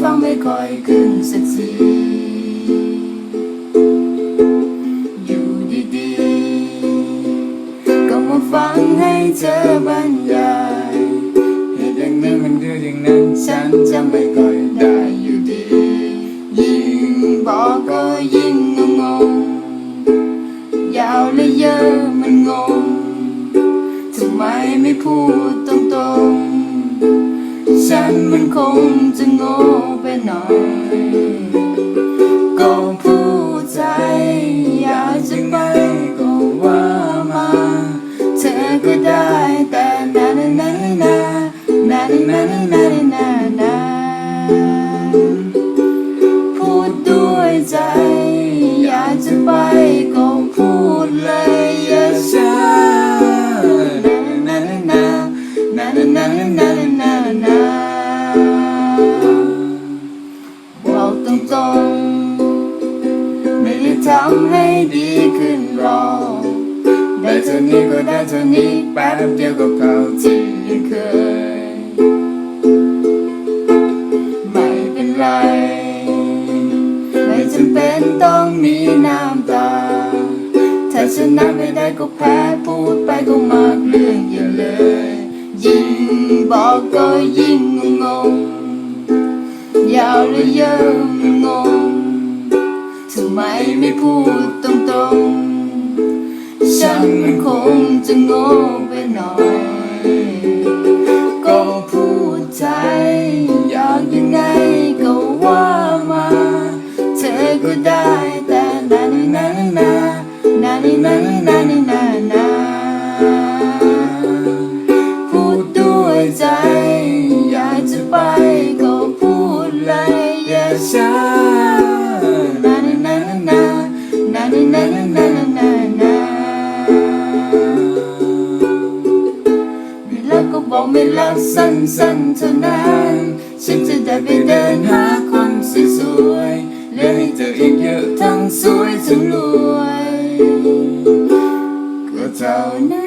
ฟังไม่ค่อยขึ้นสักทีอยู่ดีๆก็มาฟังให้เธอบรรยายเหตุอย่างนี้มันคืออย่างนั้นฉันจะไม่ค่อยได้อยู่ดี ยิ่งบอกก็ยิ่งงงยาวและเยอะมันงงทำไมไม่พูดตรงๆ ฉันมันคงจะโง่ไปหน่อยก็ผู้ใจ อยากจะไปก็ว่ามา เธอก็ได้แต่นานนานนานนานานาน ทำให้ดีขึ้นรอได้เท่านี้ก็ได้เท่านี้แป๊บเดียวก็เข้าที่ยังเคย ไม่เป็นไร ไม่จำเป็นต้องมีน้ำตา ถ้าชนะไม่ได้ก็แพ้พูดไปก็มากเรื่องอย่าเลย ยิ่งบอกก็ยิ่งงงยาวและเยิ่ม ไมไม่พูดตรงๆ ฉันมันคงจะโง่ไปหน่อย ก็พูดใจอยากยังไงก็ว่ามา เธอก็ได้แต่นานีนานีนานานนานีนานีนานพูดด้วยใจ อยากจะไปก็พูดเลยอย่าช้า ลาสั้นๆเท่านั้น ฉันจะได้ไปเดินหาคนสวยๆเลือให้เธออีกเยอะทั้งสวยทั้งรวย ก็เท่านั้น